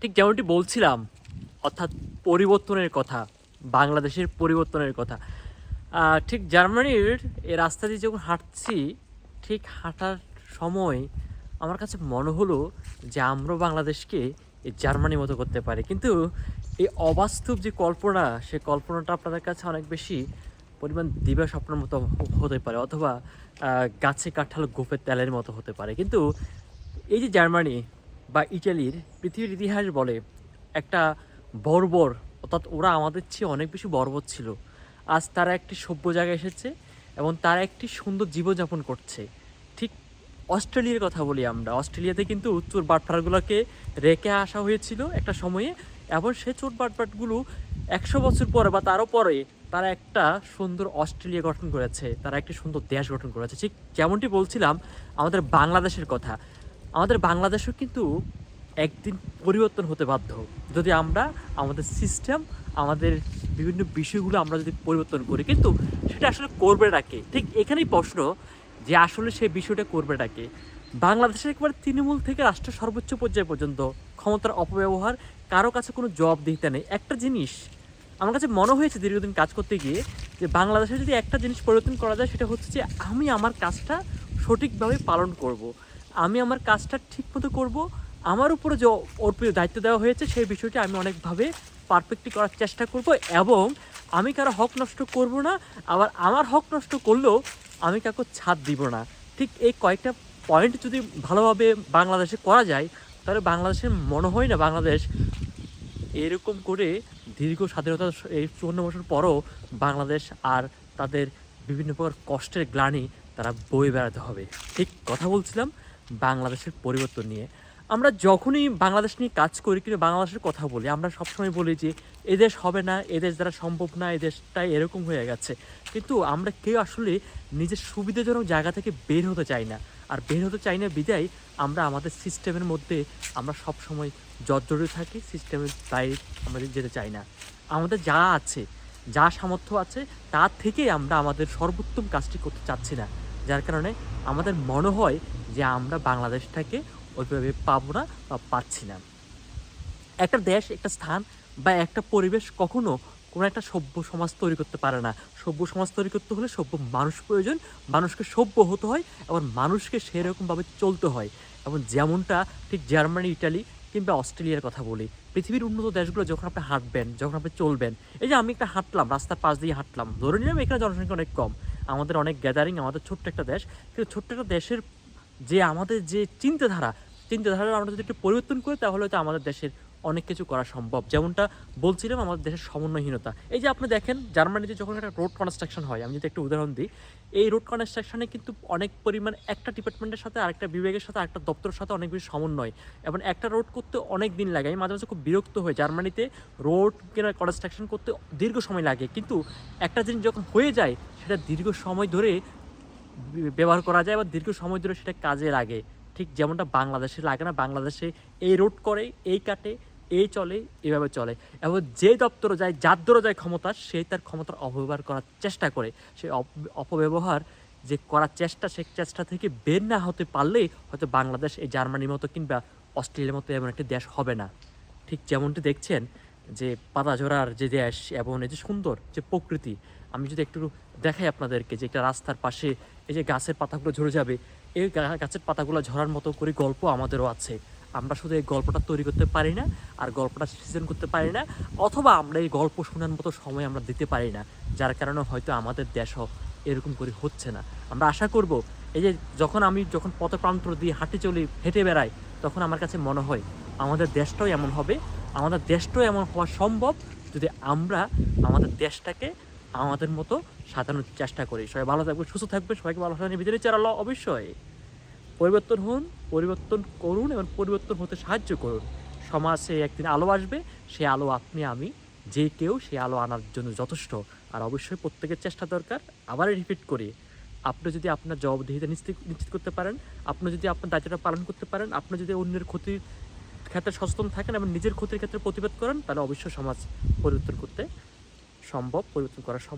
ঠিক যেমনটি বলছিলাম, অর্থাৎ পরিবর্তনের কথা, বাংলাদেশের পরিবর্তনের কথা। ঠিক জার্মানির এ রাস্তা দিয়ে যখন হাঁটছি, ঠিক হাঁটার সময় আমার কাছে মনে হলো যে আমরাও বাংলাদেশকে এই জার্মানির মতো করতে পারি। কিন্তু এই অবাস্তব যে কল্পনা সে কল্পনাটা আপনাদের কাছে অনেক বেশি পরিমাণ দিবা স্বপ্নের মতো হতে পারে, অথবা গাছে কাঁঠাল গোপের তেলের মতো হতে পারে। কিন্তু এই যে জার্মানি বা ইটালির পৃথিবীর ইতিহাস বলে একটা বর্বর, অর্থাৎ ওরা আমাদের চেয়ে অনেক বেশি বর্বর ছিল। আজ তারা একটি সভ্য জায়গায় এসেছে এবং তারা একটি সুন্দর জীবনযাপন করছে। ঠিক অস্ট্রেলিয়ার কথা বলি আমরা। অস্ট্রেলিয়াতে কিন্তু চোর বাটফারগুলোকে রেখে আসা হয়েছিল একটা সময়ে এবং সে চোর বাটপাটগুলো একশো বছর পরে বা তারও পরে তারা একটা সুন্দর অস্ট্রেলিয়া গঠন করেছে, তারা একটি সুন্দর দেশ গঠন করেছে। ঠিক যেমনটি বলছিলাম, আমাদের বাংলাদেশের কথা। আমাদের বাংলাদেশও কিন্তু একদিন পরিবর্তন হতে বাধ্য। যদি আমরা আমাদের সিস্টেম আমাদের বিভিন্ন বিষয়গুলো আমরা যদি পরিবর্তন করি, কিন্তু সেটা আসলে করবেটাকে ঠিক এখানেই প্রশ্ন যে আসলে সেই বিষয়টা করবে ডাকে বাংলাদেশের একবার তৃণমূল থেকে রাষ্ট্র সর্বোচ্চ পর্যায় পর্যন্ত ক্ষমতার অপব্যবহার, কারও কাছে কোনো জবাব দিতে নেই। একটা জিনিস, আমার কাছে মনে হয়েছে দীর্ঘদিন কাজ করতে গিয়ে যে বাংলাদেশে যদি একটা জিনিস পরিবর্তন করা যায়, সেটা হচ্ছে যে আমি আমার কাজটা সঠিকভাবে পালন করব। আমি আমার কাজটা ঠিকমতো করব। আমার উপরে যে অর্পিত দায়িত্ব দেওয়া হয়েছে, সেই বিষয়টি আমি অনেকভাবে পারফেক্টলি করার চেষ্টা করব এবং আমি কারও হক নষ্ট করব না। আবার আমার হক নষ্ট করলেও আমি কাউকে ছাড় দিব না। ঠিক এই কয়েকটা পয়েন্ট যদি ভালোভাবে বাংলাদেশে করা যায়, তাহলে বাংলাদেশের মনে হয় না বাংলাদেশ এরকম করে দীর্ঘ স্বাধীনতা এই চুয়ান্ন বছর পরও বাংলাদেশ আর তাদের বিভিন্ন প্রকার কষ্টের গ্লানি তারা বয়ে বেড়াতে হবে। ঠিক কথা বলছিলাম। বাংলাদেশের পরিবর্তন নিয়ে। আমরা যখনই বাংলাদেশ নিয়ে কাজ করি, কিন্তু বাংলাদেশের কথা বলি, আমরা সবসময় বলি যে এদেশ হবে না এদেশ দ্বারা সম্ভব না এদেশটাই এরকম হয়ে গেছে। কিন্তু আমরা কেউ আসলে নিজের সুবিধাজনক জায়গা থেকে বের হতে চাই না। আর বের হতে চাই না বিদায়, আমরা আমাদের সিস্টেমের মধ্যে আমরা সবসময় জর্জরিত থাকি, সিস্টেমের বাইরে আমাদের যেতে চাই না। আমাদের যা আছে, যা সামর্থ্য আছে তার থেকে আমরা আমাদের সর্বোত্তম কাজটি করতে চাচ্ছি না। যার কারণে আমাদের মনে হয় যে আমরা বাংলাদেশটাকে ওইভাবে পাবো না বা পাচ্ছি না। একটা দেশ, একটা স্থান বা একটা পরিবেশ কখনো কোনো একটা সভ্য সমাজ তৈরি করতে পারে না। সভ্য সমাজ তৈরি করতে হলে সভ্য মানুষ প্রয়োজন, মানুষকে সভ্য হতে হয় এবং মানুষকে সেরকমভাবে চলতে হয়। এবং যেমনটা ঠিক জার্মানি, ইটালি কিংবা অস্ট্রেলিয়ার কথা বলি। পৃথিবীর উন্নত দেশগুলো যখন আপনি হাঁটবেন, যখন আপনি চলবেন, এই যে আমি একটা হাঁটলাম, রাস্তার পাশ দিয়ে হাঁটলাম, ধরে নিলাম এখানে জনসংখ্যা অনেক কম। আমাদের অনেক গ্যাদারিং আমাদের ছোট্ট একটা দেশ, কিন্তু ছোট্ট একটা দেশের যে আমাদের যে চিন্তাধারা চিন্তাধারা আমরা যদি একটু পরিবর্তন করি, তাহলে হয়তো আমাদের দেশের অনেক কিছু করা সম্ভব। যেমনটা বলছিলাম, আমাদের দেশের সমন্বয়হীনতা। এই যে আপনি দেখেন, জার্মানিতে যখন একটা রোড কনস্ট্রাকশন হয়, আমি যদি একটা উদাহরণ দিই, এই রোড কনস্ট্রাকশনে কিন্তু অনেক পরিমাণ একটা ডিপার্টমেন্টের সাথে আরেকটা বিভাগের সাথে, আরেকটা দপ্তরের সাথে অনেক বেশি সমন্বয়। এবং একটা রোড করতে অনেক দিন লাগে। আমি মাঝে মাঝে খুব বিরক্ত হই। জার্মানিতে রোড কেনা কনস্ট্রাকশন করতে দীর্ঘ সময় লাগে। কিন্তু একটা জিনিস যখন হয়ে যায়, সেটা দীর্ঘ সময় ধরে ব্যবহার করা যায় বা দীর্ঘ সময় ধরে সেটা কাজে লাগে। ঠিক যেমনটা বাংলাদেশে লাগে না, বাংলাদেশে এই রোড করে, এই কাটে, এই চলে, এভাবে চলে। এবং যে দপ্তরে যায়, যার দরে যায় ক্ষমতা সেই তার ক্ষমতার অপব্যবহার করার চেষ্টা করে। সে অপ- অপব্যবহার যে করার চেষ্টা সেই চেষ্টা থেকে বের না হতে পারলেই হয়তো বাংলাদেশ এই জার্মানির মতো কিংবা অস্ট্রেলিয়ার মতো এমন একটি দেশ হবে না। ঠিক যেমনটি দেখছেন যে পাতা ঝরার যে দেশ এবং এই যে সুন্দর যে প্রকৃতি, আমি যদি একটু দেখাই আপনাদেরকে যে একটা রাস্তার পাশে এই যে গাছের পাতাগুলো ঝরে যাবে, এই গাছের পাতাগুলো ঝরার মতো করে গল্প আমাদেরও আছে। আমরা শুধু এই গল্পটা তৈরি করতে পারি না আর গল্পটা সৃজন করতে পারি না, অথবা আমরা এই গল্প শোনার মতো সময় আমরা দিতে পারি না, যার কারণে হয়তো আমাদের দেশও এরকম করে হচ্ছে না। আমরা আশা করব, এই যে যখন আমি যখন পথপ্রান্ত দিয়ে হাঁটে চলি, হেঁটে বেড়াই, তখন আমার কাছে মনে হয় আমাদের দেশটাও এমন হবে আমাদের দেশটাও এমন হওয়া সম্ভব যদি আমরা আমাদের দেশটাকে আমাদের মতো সাজানোর চেষ্টা করি। সবাই ভালো থাকবে সুস্থ থাকবে সবাইকে ভালো থাকবে বিজয়ী চারালো অবশ্যই। পরিবর্তন হন, পরিবর্তন করুন এবং পরিবর্তন হতে সাহায্য করুন। সমাজে একদিন আলো আসবে সে আলো আপনি, আমি, যে কেউ সে আলো আনার জন্য যথেষ্ট। আর অবশ্যই প্রত্যেকের চেষ্টা দরকার আবার রিপিট করি। আপনি যদি আপনার জবাবদিহিতা নিশ্চিত নিশ্চিত করতে পারেন, আপনি যদি আপনার দায়িত্বটা পালন করতে পারেন, আপনি যদি অন্যের ক্ষতির ক্ষেত্রে সচেতন থাকেন এবং নিজের ক্ষতির ক্ষেত্রে প্রতিবাদ করেন, তাহলে অবশ্যই সমাজ পরিবর্তন করতে সম্ভব, পরিবর্তন করা সম্ভব।